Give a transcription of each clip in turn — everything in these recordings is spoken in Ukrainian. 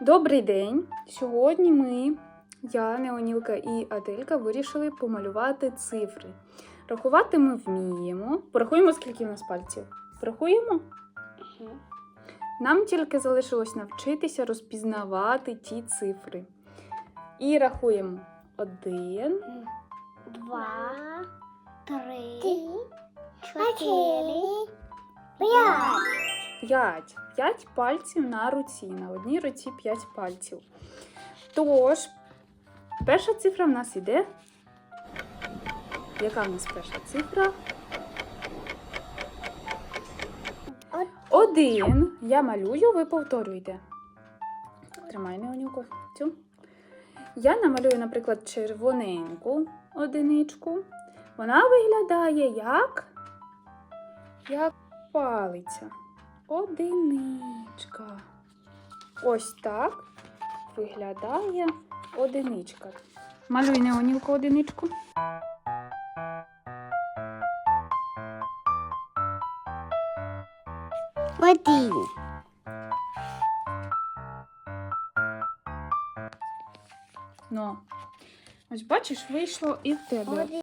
Добрий день! Сьогодні ми, я, Неонілка і Аделька, вирішили помалювати цифри. Рахувати ми вміємо. Порахуємо, скільки в нас пальців. Порахуємо? Нам тільки залишилось навчитися розпізнавати ті цифри. І рахуємо один, Два, три, чотири, п'ять. П'ять. П'ять пальців на руці. На одній руці п'ять пальців. Тож, перша цифра в нас іде. Яка в нас перша цифра? Один. Я малюю, ви повторюйте. Тримай Неонюку. Цю. Я намалюю, наприклад, червоненьку одиничку. Вона виглядає як, як палиця. Одиничка. Ось так виглядає одиничка. Малюй Неонілку одиничку. Один. Ну, ось бачиш, вийшло і в тебе. Один.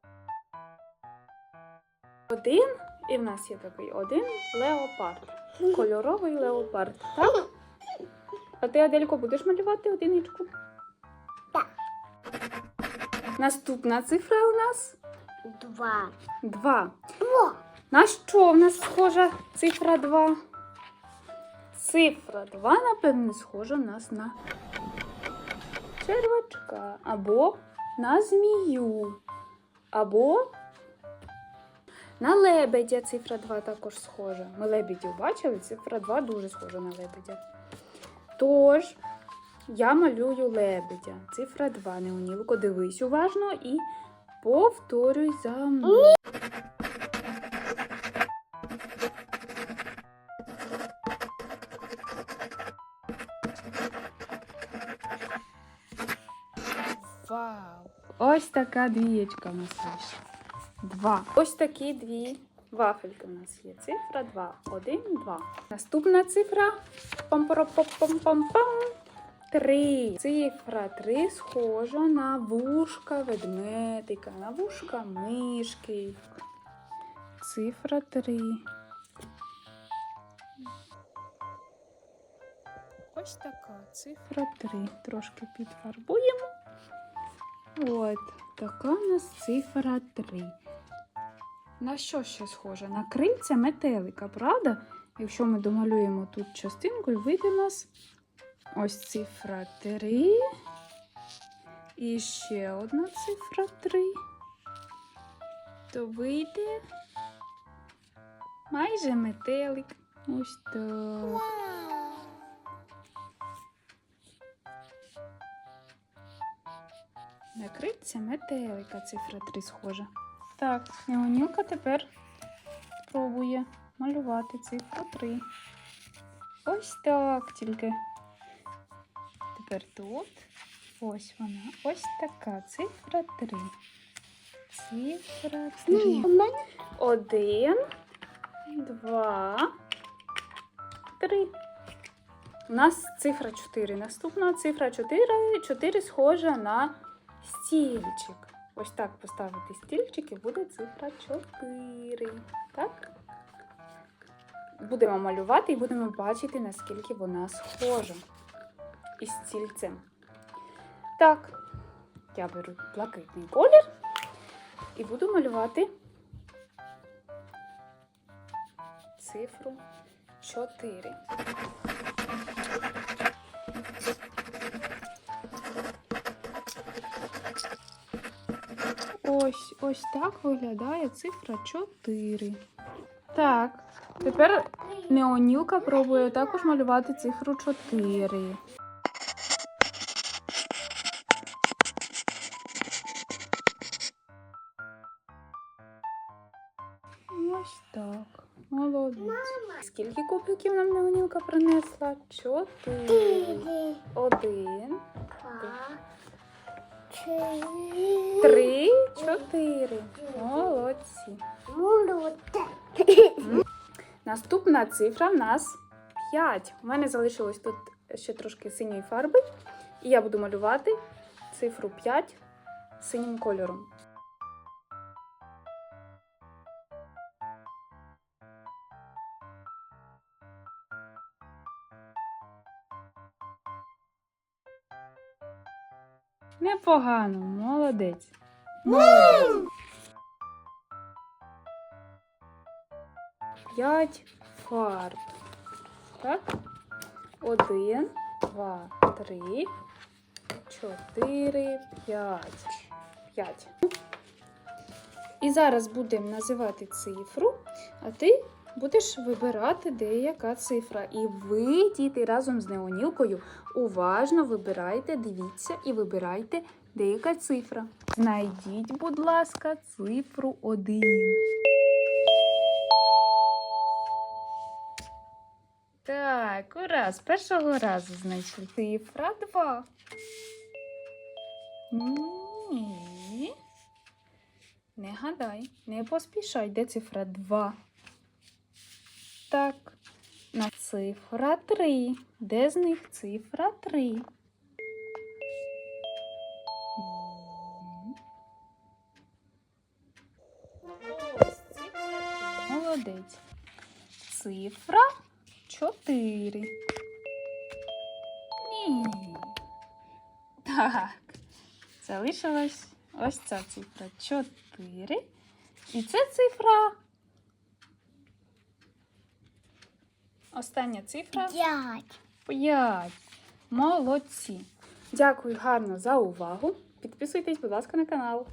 Один, і в нас є такий один леопард. Кольоровий леопард. Так? А ти, Аделько, будеш малювати одиничку? Так. Наступна цифра у нас Два. два. О, На що в нас схожа цифра 2? Цифра 2, напевне, схожа в нас на червачка. Або на змію. Або на лебедя цифра 2 також схожа. Ми лебедів бачили, цифра 2 дуже схожа на лебедя. Тож, я малюю лебедя. Цифра 2. Неонілко, дивись уважно і повторюй за мною. Вау! Ось така двієчка нас вийшла. Два. Ось такі дві вафельки у нас є. Цифра 2. Один, два. Наступна цифра. Пам-парам-пам-пам-пам. Три. Цифра 3 схожа на вушка ведмедика, на вушка мишки. Цифра 3. Ось така цифра 3. Трошки підфарбуємо. От, така у нас цифра 3. На що ще схоже? На крильця метелика, правда? Якщо ми домалюємо тут частинку, і вийде у нас ось цифра 3. І ще одна цифра 3. То вийде майже метелик. Ось так. Накриться метелика цифра 3 схожа. Так, Неонілка тепер пробує малювати цифру 3. Ось так тільки. Тепер тут. Ось вона. Ось така цифра 3. Цифра 3. Один, два, три. У нас цифра 4. Наступна цифра 4. 4 схожа на стільчик. Ось так поставити стільчик і буде цифра 4. Так? Будемо малювати і будемо бачити, наскільки вона схожа із стільцем. Так, я беру блакитний колір і буду малювати цифру 4. Ось ось так виглядає цифра 4. Так, тепер Неонілка пробує також малювати цифру 4. Ось так. Молодець. Скільки кубиків нам Неонілка принесла? Чотири. Один, два, три, чотири. Молодці. Наступна цифра в нас 5. У мене залишилось тут ще трошки синьої фарби. І я буду малювати цифру 5 синім кольором. Непогано, молодець. П'ять фарб. Так? Один, два, три, чотири, п'ять. П'ять. І зараз будемо називати цифру, а ти будеш вибирати, де яка цифра. І ви, діти, разом з неонілкою уважно вибирайте, дивіться і вибирайте, де яка цифра. Знайдіть, будь ласка, цифру 1. Так, ура, з першого разу знайшли. Цифра 2. Ні. Не гадай, не поспішай, де цифра 2. Так, на цифра 3. Де з них цифра 3? Ось цифра 3. Молодець. Цифра 4. Ні. Так. Залишилась ось ця цифра 4. І це цифра. Остання цифра П'ять. 5. Молодці. Дякую гарно за увагу. Підписуйтесь, будь ласка, на канал.